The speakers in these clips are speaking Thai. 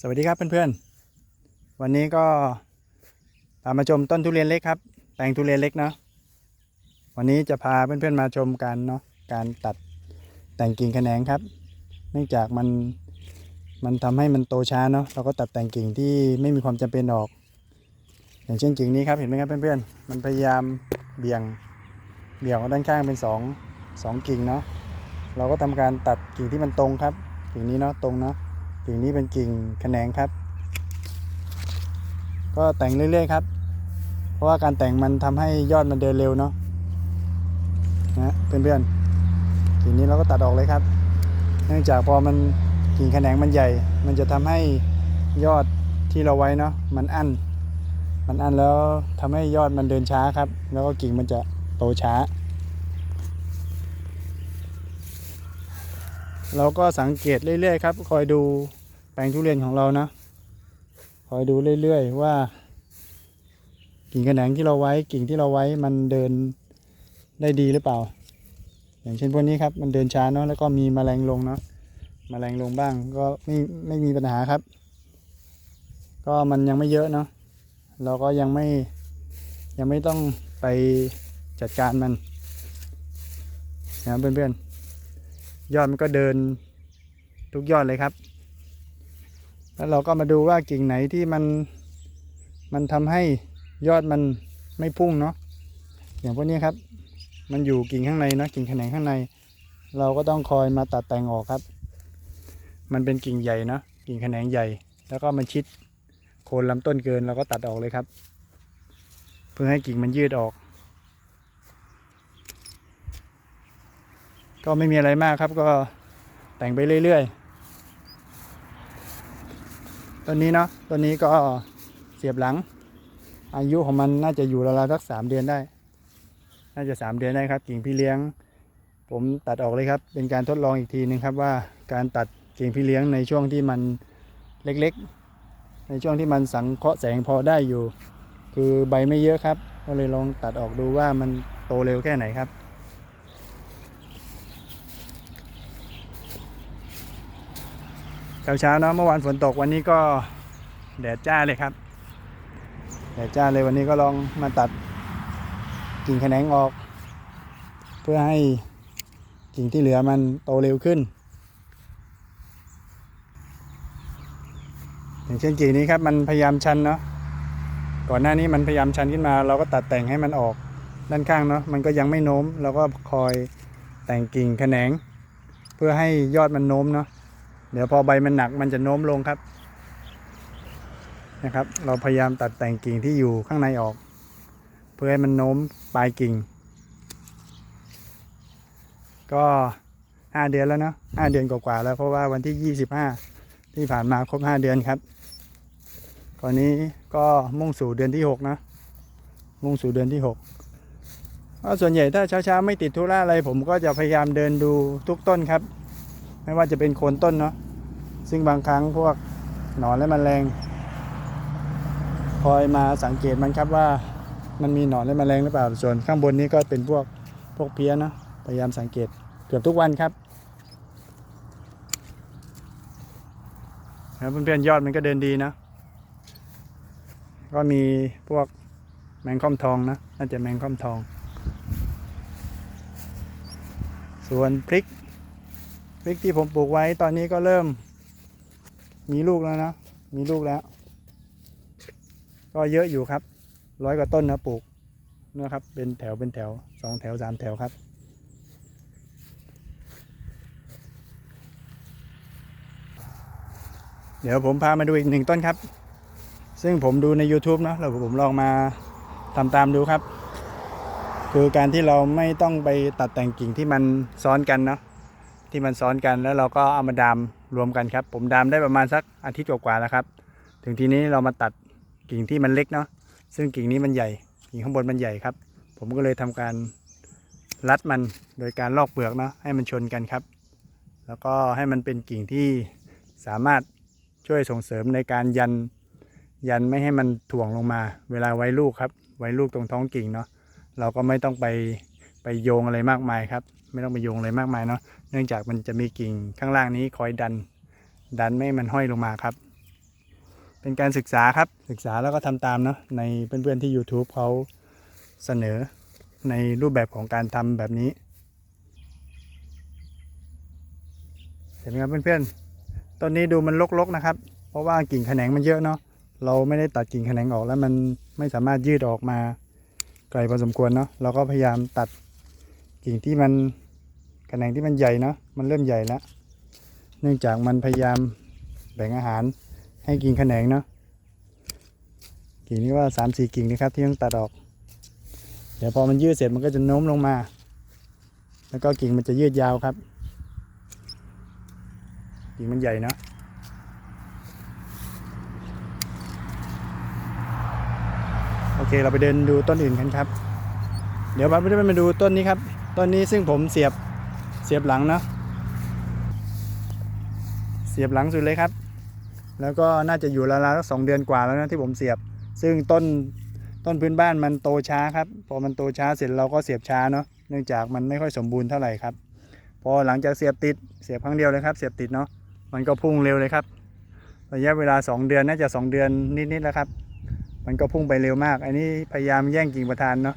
สวัสดีครับเพื่อนๆ วันนี้ก็พามาชมต้นทุเรียนเล็กครับ แปลงทุเรียนเล็กเนาะ วันนี้จะพาเพื่อนๆมาชมกันเนาะ การตัดแต่งกิ่งแขนงครับ เนื่องจากมันมันทำให้มันโตช้าเนาะ เราก็ตัดแต่งกิ่งที่ไม่มีความจำเป็นออก อย่างเช่นกิ่งนี้ครับ เห็นไหมครับเพื่อนๆ มันพยายามเบี่ยงเบี่ยงด้านข้างเป็นสองสองกิ่งเนาะ เราก็ทำการตัดกิ่งที่มันตรงครับ กิ่งนี้เนาะตรงเนาะ กิ่งนี้เป็นกิ่งแขนงครับ ก็แต่งเรื่อยๆครับ เพราะว่าการแต่งมันทำให้ยอดมันเดินเร็วเนาะนะเพื่อนๆกิ่งนี้เราก็ตัดออกเลยครับ เนื่องจากพอมันกิ่งแขนงมันใหญ่ มันจะทำให้ยอดที่เราไว้เนาะมันอั้นมันอั้นแล้วทำให้ยอดมันเดินช้าครับ แล้วก็กิ่งมันจะโตช้า เราก็สังเกตเรื่อยๆครับ คอยดู แปลงทุเรียนของเรานะคอยดูเรื่อยๆว่า กิ่งกระแหนงที่เราไว้กิ่งที่เราไว้มันเดินได้ดีหรือเปล่า อย่างเช่นพวกนี้ครับมันเดินช้าเนาะแล้วก็มีแมลงลงเนาะแมลงลงบ้างก็ไม่ไม่มีปัญหาครับ ก็มันยังไม่เยอะเนาะเราก็ยังไม่ยังไม่ต้องไปจัดการมันนะเพื่อนๆยอดมันก็เดินทุกยอดเลยครับ แล้วเราก็มาดูว่ากิ่งไหนที่มันมันทำให้ยอดมันไม่พุ่งเนาะอย่างพวกนี้ครับ มันอยู่กิ่งข้างในเนาะกิ่งแขนงข้างใน เราก็ต้องคอยมาตัดแต่งออกครับ มันเป็นกิ่งใหญ่เนาะกิ่งแขนงใหญ่ แล้วก็มันชิดโคนลำต้นเกินเราก็ตัดออกเลยครับ เพื่อให้กิ่งมันยืดออก ก็ไม่มีอะไรมากครับก็แต่งไปเรื่อยๆ ต้นนี้เนาะต้นนี้ก็เสียบหลัง อายุของมันน่าจะอยู่ราวๆสักสามเดือนได้ น่าจะสามเดือนได้ครับ กิ่งพี่เลี้ยง ผมตัดออกเลยครับ เป็นการทดลองอีกทีหนึงครับว่าการตัดกิ่งพี่เลี้ยงในช่วงที่มันเล็กๆ ในช่วงที่มันสังเคราะห์แสงพอได้อยู่ คือใบไม่เยอะครับ ก็เลยลองตัดออกดูว่ามันโตเร็วแค่ไหนครับ เช้าเช้านะเมื่อวานฝนตกวันนี้ก็แดดจ้าเลยครับ แดดจ้าเลยวันนี้ก็ลองมาตัดกิ่งแขนงออก เพื่อให้กิ่งที่เหลือมันโตเร็วขึ้น อย่างเช่นกิ่งนี้ครับมันพยายามชันเนาะก่อนหน้านี้มันพยายามชันขึ้นมา เราก็ตัดแต่งให้มันออกด้านข้างเนาะมันก็ยังไม่โน้มเราก็คอยแต่งกิ่งแขนง เพื่อให้ยอดมันโน้มเนาะ เดี๋ยวพอใบมันหนักมันจะโน้มลงครับ นะครับ เราพยายามตัดแต่งกิ่งที่อยู่ข้างในออก เพื่อให้มันโน้มปลายกิ่ง ก็ห้าเดือนแล้วเนาะห้าเดือนกว่าๆแล้วเพราะว่าวันที่ยี่สิบห้าที่ผ่านมาครบห้าเดือนครับตอนนี้ก็มุ่งสู่เดือนที่หกนะมุ่งสู่เดือนที่หกก็ส่วนใหญ่ถ้าเช้าๆไม่ติดธุระอะไรผมก็จะพยายามเดินดูทุกต้นครับ ไม่ว่าจะเป็นโคนต้นเนาะ ซึ่งบางครั้งพวกหนอนและแมลงคอยมาสังเกตมันครับว่ามันมีหนอนและแมลงหรือเปล่าส่วนข้างบนนี้ก็เป็นพวกพวกเพี้ยนะพยายามสังเกตเกือบทุกวันครับแล้วเพื่อนๆยอดมันก็เดินดีนะ ก็มีพวกแมงค่อมทองนะน่าจะแมงค่อมทอง ส่วนพริกพริกที่ผมปลูกไว้ตอนนี้ก็เริ่ม มีลูกแล้วนะ มีลูกแล้ว ก็เยอะอยู่ครับ ร้อยกว่าต้นนะปลูกนะครับ เป็นแถวเป็นแถวสองแถวสามแถวครับ เดี๋ยวผมพามาดูอีกหนึ่งต้นครับ ซึ่งผมดูใน YouTube เนะแล้วผมลองมาทำตามดูครับ คือการที่เราไม่ต้องไปตัดแต่งกิ่งที่มันซ้อนกันเนาะที่มันซ้อนกันแล้วเราก็เอามาดาม รวมกันครับ ผมดามได้ประมาณสักอาทิตย์กว่าๆแล้วครับ ถึงทีนี้เรามาตัดกิ่งที่มันเล็กเนาะซึ่งกิ่งนี้มันใหญ่ กิ่งข้างบนมันใหญ่ครับ ผมก็เลยทำการรัดมันโดยการลอกเปลือกเนาะให้มันชนกันครับ แล้วก็ให้มันเป็นกิ่งที่สามารถช่วยส่งเสริมในการยันยันไม่ให้มันถ่วงลงมา เวลาไว้ลูกครับ ไว้ลูกตรงท้องกิ่งเนาะเราก็ไม่ต้องไปไปโยงอะไรมากมายครับไม่ต้องไปโยงอะไรมากมายเนาะเนื่องจากมันจะมีกิ่งข้างล่างนี้คอยดัน ดันไม่ให้มันห้อยลงมาครับ เป็นการศึกษาครับศึกษาแล้วก็ทำตามเนาะในเพื่อนๆที่ YouTube เขาเสนอในรูปแบบของการทำแบบนี้ เห็นไหมครับเพื่อนๆต้นนี้ดูมันรกๆนะครับ เพราะว่ากิ่งแขนงมันเยอะเนาะเราไม่ได้ตัดกิ่งแขนงออกแล้วมันไม่สามารถยืดออกมาไกลพอสมควรเนาะเราก็พยายามตัด กิ่งที่มันแขนงที่มันใหญ่เนาะมันเริ่มใหญ่แล้ว เนื่องจากมันพยายามแบ่งอาหารให้กิ่งแขนงเนาะกิ่งนี้ว่าสามสี่กิ่งนะครับที่ต้องตัดออก เดี๋ยวพอมันยืดเสร็จมันก็จะโน้มลงมา แล้วก็กิ่งมันจะยืดยาวครับ กิ่งมันใหญ่เนาะโอเคเราไปเดินดูต้นอื่นกันครับ เดี๋ยวเราไปมาดูต้นนี้ครับ ต้นนี้ซึ่งผมเสียบเสียบหลังเนาะเสียบหลังสุดเลยครับ แล้วก็น่าจะอยู่ราวๆสักสองเดือนกว่าแล้วนะที่ผมเสียบ ซึ่งต้นต้นพื้นบ้านมันโตช้าครับพอมันโตช้าเสร็จเราก็เสียบช้าเนาะเนื่องจากมันไม่ค่อยสมบูรณ์เท่าไหร่ครับ พอหลังจากเสียบติดเสียบครั้งเดียวเลยครับ เสียบติดเนาะมันก็พุ่งเร็วเลยครับ ระยะเวลา 2 เดือนน่าจะ 2 เดือนนิดๆแล้วครับ มันก็พุ่งไปเร็วมาก อันนี้พยายามแย่งกิ่งประธานเนาะ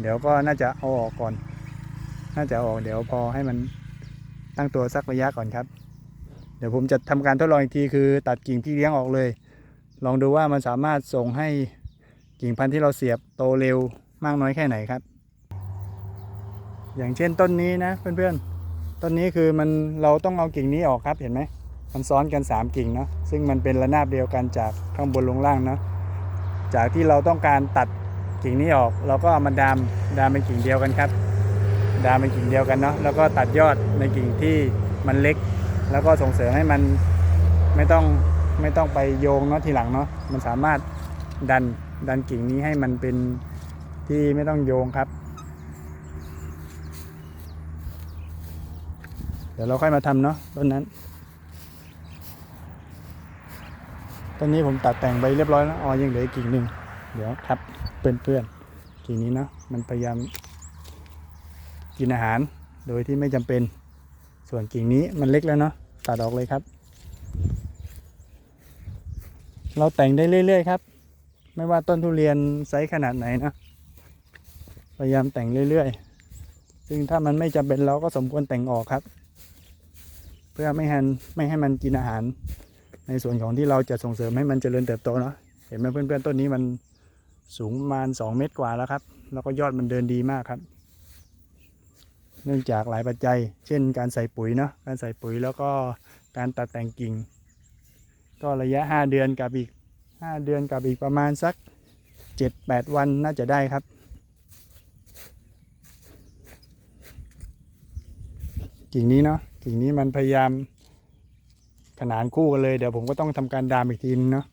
เดี๋ยวก็น่าจะเอาออกก่อน น่าจะออกเดี๋ยวพอให้มันตั้งตัวสักระยะก่อนครับ เดี๋ยวผมจะทำการทดลองอีกทีคือตัดกิ่งพี่เลี้ยงออกเลย ลองดูว่ามันสามารถส่งให้กิ่งพันธุ์ที่เราเสียบโตเร็วมากน้อยแค่ไหนครับ อย่างเช่นต้นนี้นะเพื่อนๆ ต้นนี้คือมันเราต้องเอากิ่งนี้ออกครับเห็นไหมมันซ้อนกัน 3 กิ่งเนาะซึ่งมันเป็นระนาบเดียวกันจากข้างบนลงล่างเนาะจากที่เราต้องการตัดกิ่งนี้ออก เราก็เอามาดามดามเป็นกิ่งเดียวกันครับ ดามเป็นกิ่งเดียวกันเนาะแล้วก็ตัดยอดในกิ่งที่มันเล็ก แล้วก็ส่งเสริมให้มันไม่ต้องไม่ต้องไปโยงเนาะทีหลังเนาะมันสามารถดันดันกิ่งนี้ให้มันเป็นที่ไม่ต้องโยงครับ เดี๋ยวเราค่อยมาทำเนาะต้นนั้นต้นนี้ผมตัดแต่งไปเรียบร้อยแล้วอ๋อยังเหลืออีกกิ่งหนึ่งเดี๋ยวครับเพื่อนๆกิ่งนี้เนาะมันพยายาม กินอาหารโดยที่ไม่จำเป็น ส่วนกิ่งนี้มันเล็กแล้วเนาะตัดออกเลยครับ เราแต่งได้เรื่อย ๆ ครับ ไม่ว่าต้นทุเรียนไซส์ขนาดไหนนะพยายามแต่งเรื่อยๆ ซึ่งถ้ามันไม่จำเป็นเราก็สมควรแต่งออกครับ เพื่อไม่ให้ไม่ให้มันกินอาหาร ในส่วนของที่เราจะส่งเสริมให้มันเจริญเติบโตเนาะเห็นไหมเพื่อนๆต้นนี้มันสูงประมาณ 2 เมตรกว่าแล้วครับ แล้วก็ยอดมันเดินดีมากครับ เนื่องจากหลายปัจจัย เช่น การใส่ปุ๋ยเนาะการใส่ปุ๋ยแล้วก็การตัดแต่งกิ่ง ก็ระยะ 5 เดือนกับอีก 5 เดือนกับอีกประมาณสัก 7-8 วันน่าจะได้ครับ กิ่งนี้เนาะกิ่งนี้มันพยายามขนานคู่กันเลย เดี๋ยวผมก็ต้องทำการดามอีกทีนึงเนาะ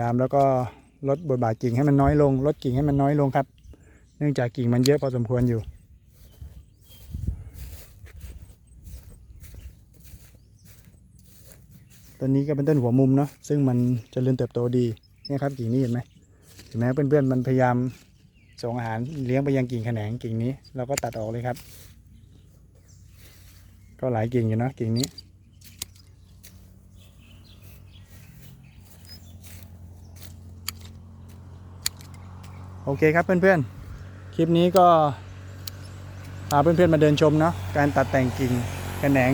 ดามแล้วก็ลดบทบาทกิ่งให้มันน้อยลง ลดกิ่งให้มันน้อยลงครับ เนื่องจากกิ่งมันเยอะพอสมควรอยู่ ต้นนี้ก็เป็นต้นหัวมุมเนาะซึ่งมันจเจริญเติบโตดีเนี่ยครับกิ่งนี้เห็นไหมเห็นไหมเพื่อนๆมันพยายามส่งอาหารเลี้ยงไปยังกิ่งแขนงกิ่งนี้เราก็ตัดออกเลยครับ ก็หลายกิ่งอยู่เนาะกิ่งนี้ โอเคครับเพื่อนๆ คลิปนี้ก็พาเพื่อนๆมาเดินชมเนาะการตัดแต่งกิ่งแขนง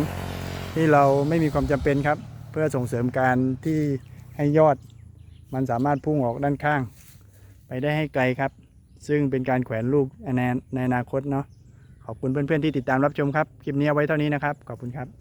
ที่เราไม่มีความจำเป็นครับ เพื่อส่งเสริมการที่ให้ยอดมันสามารถพุ่งออกด้านข้าง ไปได้ให้ไกลครับ ซึ่งเป็นการแขวนลูกในในอนาคตเนาะขอบคุณเพื่อนๆที่ติดตามรับชมครับ คลิปนี้เอาไว้เท่านี้นะครับ ขอบคุณครับ